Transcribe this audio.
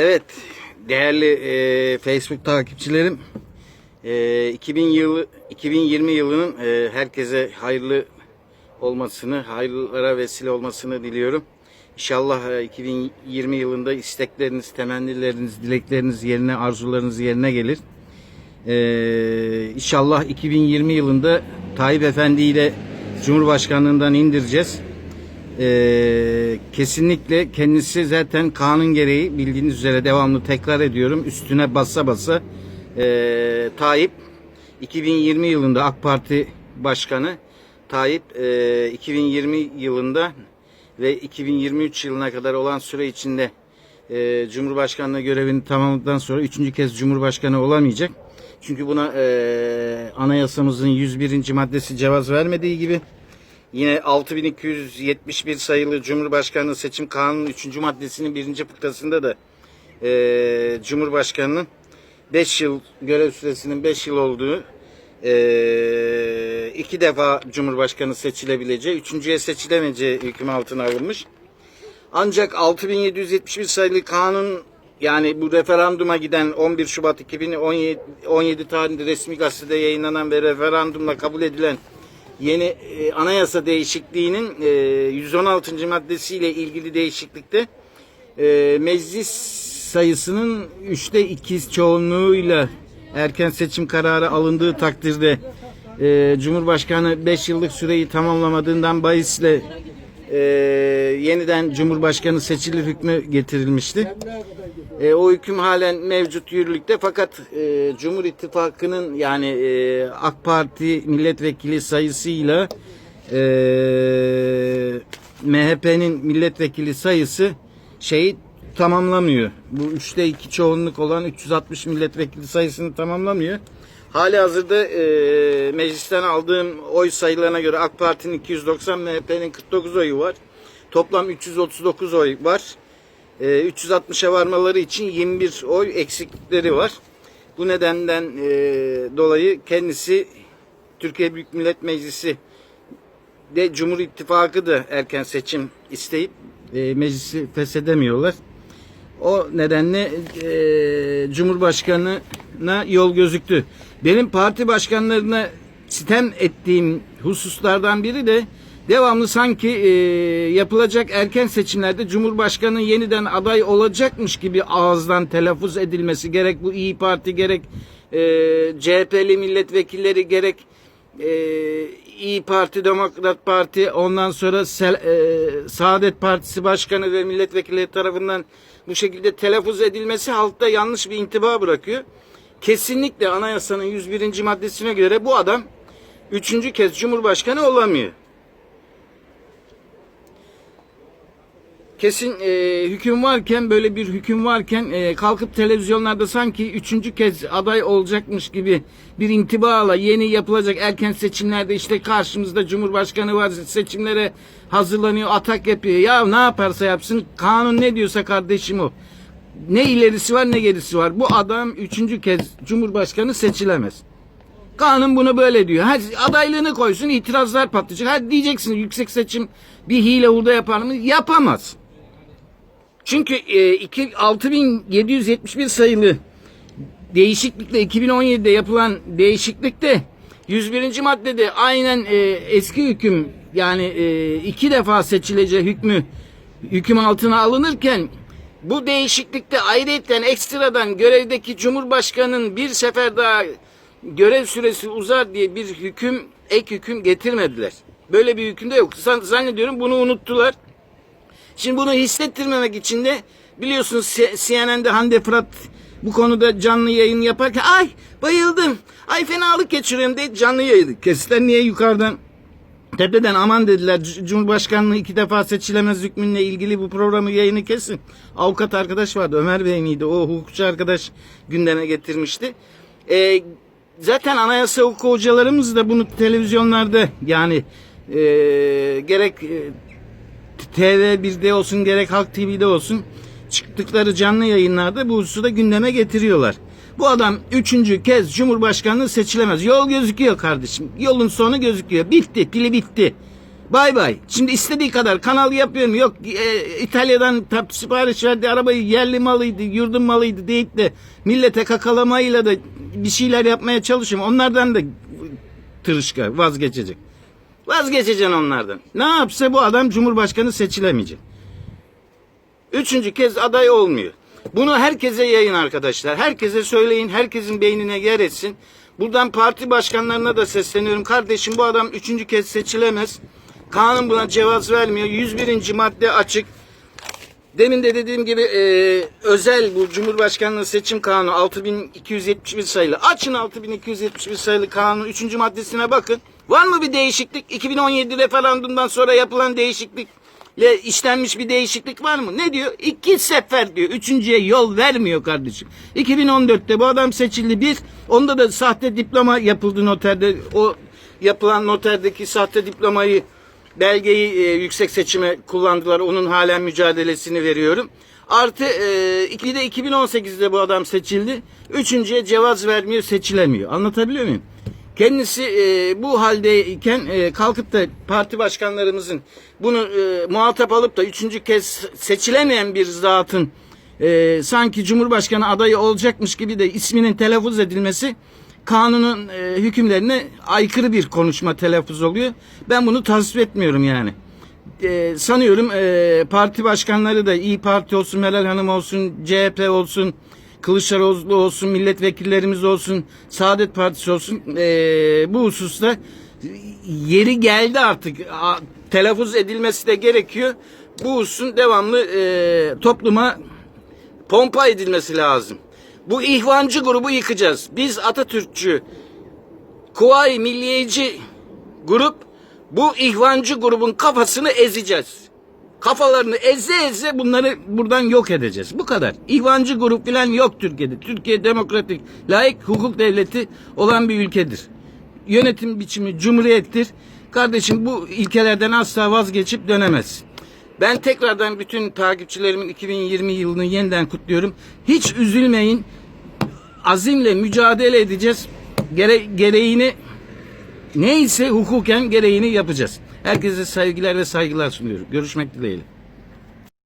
Evet, değerli e, Facebook takipçilerim, e, 2000 yılı 2020 yılının e, herkese hayırlı olmasını, hayırlara vesile olmasını diliyorum. İnşallah e, 2020 yılında istekleriniz, temennileriniz, dilekleriniz yerine, arzularınız yerine gelir. E, inşallah 2020 yılında Tayyip Efendi ile Cumhurbaşkanlığından indireceğiz. Ee, kesinlikle kendisi zaten kanun gereği bildiğiniz üzere devamlı tekrar ediyorum üstüne basa basa ee, Tayyip 2020 yılında AK Parti Başkanı Tayyip ee, 2020 yılında ve 2023 yılına kadar olan süre içinde ee, Cumhurbaşkanlığı görevini tamamladıktan sonra üçüncü kez Cumhurbaşkanı olamayacak. Çünkü buna ee, anayasamızın 101. maddesi cevaz vermediği gibi Yine 6271 sayılı Cumhurbaşkanlığı Seçim Kanunu 3. maddesinin 1. fıkrasında da e, Cumhurbaşkanının 5 yıl görev süresinin 5 yıl olduğu e, iki defa Cumhurbaşkanı seçilebileceği, üçüncüye seçilemeyeceği hüküm altına alınmış. Ancak 6771 sayılı kanun yani bu referanduma giden 11 Şubat 2017 17 tarihinde resmi gazetede yayınlanan ve referandumla kabul edilen yeni e, anayasa değişikliğinin e, 116. maddesiyle ilgili değişiklikte e, meclis sayısının üçte iki çoğunluğuyla erken seçim kararı alındığı takdirde e, Cumhurbaşkanı 5 yıllık süreyi tamamlamadığından bahisle e, yeniden Cumhurbaşkanı seçilir hükmü getirilmişti. E, o hüküm halen mevcut yürürlükte fakat e, Cumhur İttifakı'nın yani e, AK Parti milletvekili sayısıyla e, MHP'nin milletvekili sayısı şeyi tamamlamıyor. Bu üçte iki çoğunluk olan 360 milletvekili sayısını tamamlamıyor. Hali hazırda e, meclisten aldığım oy sayılarına göre AK Parti'nin 290, MHP'nin 49 oyu var. Toplam 339 oy var. E, 360'a varmaları için 21 oy eksiklikleri var. Bu nedenden e, dolayı kendisi Türkiye Büyük Millet Meclisi de Cumhur İttifakı da erken seçim isteyip e, meclisi feshedemiyorlar. O nedenle e, Cumhurbaşkanı'na yol gözüktü. Benim parti başkanlarına sitem ettiğim hususlardan biri de devamlı sanki e, yapılacak erken seçimlerde Cumhurbaşkanı yeniden aday olacakmış gibi ağızdan telaffuz edilmesi gerek bu İyi Parti gerek e, CHP'li milletvekilleri gerek e, İyi Parti, Demokrat Parti, ondan sonra Sel, e, Saadet Partisi Başkanı ve milletvekilleri tarafından bu şekilde telaffuz edilmesi halkta yanlış bir intiba bırakıyor. Kesinlikle anayasanın 101. maddesine göre bu adam üçüncü kez Cumhurbaşkanı olamıyor. Kesin e, hüküm varken böyle bir hüküm varken e, kalkıp televizyonlarda sanki üçüncü kez aday olacakmış gibi bir intibala yeni yapılacak erken seçimlerde işte karşımızda Cumhurbaşkanı var seçimlere hazırlanıyor atak yapıyor. Ya ne yaparsa yapsın kanun ne diyorsa kardeşim o. Ne ilerisi var ne gerisi var. Bu adam üçüncü kez Cumhurbaşkanı seçilemez. Kanun bunu böyle diyor. Hadi adaylığını koysun itirazlar patlayacak. Hadi diyeceksin yüksek seçim bir hile hurda yapar mı? Yapamaz. Çünkü e, iki- 6771 sayılı değişiklikle 2017'de yapılan değişiklikte 101. maddede aynen e, eski hüküm yani e, iki defa seçileceği hükmü hüküm altına alınırken bu değişiklikte ayrıyeten ekstradan görevdeki Cumhurbaşkanı'nın bir sefer daha görev süresi uzar diye bir hüküm ek hüküm getirmediler. Böyle bir hüküm de yok. Zan- Zannediyorum bunu unuttular. Şimdi bunu hissettirmemek için de biliyorsunuz CNN'de Hande Fırat bu konuda canlı yayın yaparken ay bayıldım ay fenalık geçiriyorum diye canlı yayın. Kesitler niye yukarıdan tepeden aman dediler Cumhurbaşkanlığı iki defa seçilemez hükmünle ilgili bu programı yayını kesin. Avukat arkadaş vardı Ömer Bey miydi o hukukçu arkadaş gündeme getirmişti. Ee, zaten anayasa hukuku hocalarımız da bunu televizyonlarda yani e, gerek e, TV1'de olsun gerek Halk TV'de olsun çıktıkları canlı yayınlarda bu hususu da gündeme getiriyorlar. Bu adam üçüncü kez Cumhurbaşkanlığı seçilemez. Yol gözüküyor kardeşim. Yolun sonu gözüküyor. Bitti. Pili bitti. Bay bay. Şimdi istediği kadar kanal yapıyorum. Yok e, İtalya'dan tap- sipariş verdi arabayı yerli malıydı, yurdun malıydı deyip de millete kakalamayla da bir şeyler yapmaya çalışıyorum. Onlardan da tırışka vazgeçecek. Vazgeçeceksin onlardan. Ne yapsa bu adam Cumhurbaşkanı seçilemeyecek. Üçüncü kez aday olmuyor. Bunu herkese yayın arkadaşlar. Herkese söyleyin. Herkesin beynine yer etsin. Buradan parti başkanlarına da sesleniyorum. Kardeşim bu adam üçüncü kez seçilemez. Kanun buna cevaz vermiyor. 101. madde açık. Demin de dediğim gibi e, özel bu Cumhurbaşkanlığı seçim kanunu 6271 sayılı. Açın 6271 sayılı kanunun 3. maddesine bakın. Var mı bir değişiklik? 2017 referandumdan sonra yapılan değişiklikle işlenmiş bir değişiklik var mı? Ne diyor? İki sefer diyor. Üçüncüye yol vermiyor kardeşim. 2014'te bu adam seçildi bir. Onda da sahte diploma yapıldı noterde. O yapılan noterdeki sahte diplomayı belgeyi e, yüksek seçime kullandılar. Onun halen mücadelesini veriyorum. Artı e, iki de 2018'de bu adam seçildi. Üçüncüye cevaz vermiyor, seçilemiyor. Anlatabiliyor muyum? Kendisi e, bu haldeyken e, kalkıp da parti başkanlarımızın bunu e, muhatap alıp da üçüncü kez seçilemeyen bir zatın e, sanki Cumhurbaşkanı adayı olacakmış gibi de isminin telaffuz edilmesi kanunun e, hükümlerine aykırı bir konuşma telaffuz oluyor. Ben bunu tasvip etmiyorum yani. E, sanıyorum e, parti başkanları da İyi Parti olsun, Meral Hanım olsun, CHP olsun, Kılıçdaroğlu olsun, milletvekillerimiz olsun, Saadet Partisi olsun e, bu hususta yeri geldi artık. A, telaffuz edilmesi de gerekiyor. Bu hususun devamlı e, topluma pompa edilmesi lazım. Bu ihvancı grubu yıkacağız. Biz Atatürkçü, Kuvayi Milliyeci grup bu ihvancı grubun kafasını ezeceğiz. Kafalarını eze eze bunları buradan yok edeceğiz. Bu kadar. İhvancı grup falan yok Türkiye'de. Türkiye demokratik, layık hukuk devleti olan bir ülkedir. Yönetim biçimi cumhuriyettir. Kardeşim bu ilkelerden asla vazgeçip dönemez. Ben tekrardan bütün takipçilerimin 2020 yılını yeniden kutluyorum. Hiç üzülmeyin. Azimle mücadele edeceğiz. Gere gereğini neyse hukuken gereğini yapacağız. Herkese sevgiler ve saygılar sunuyorum. Görüşmek dileğiyle.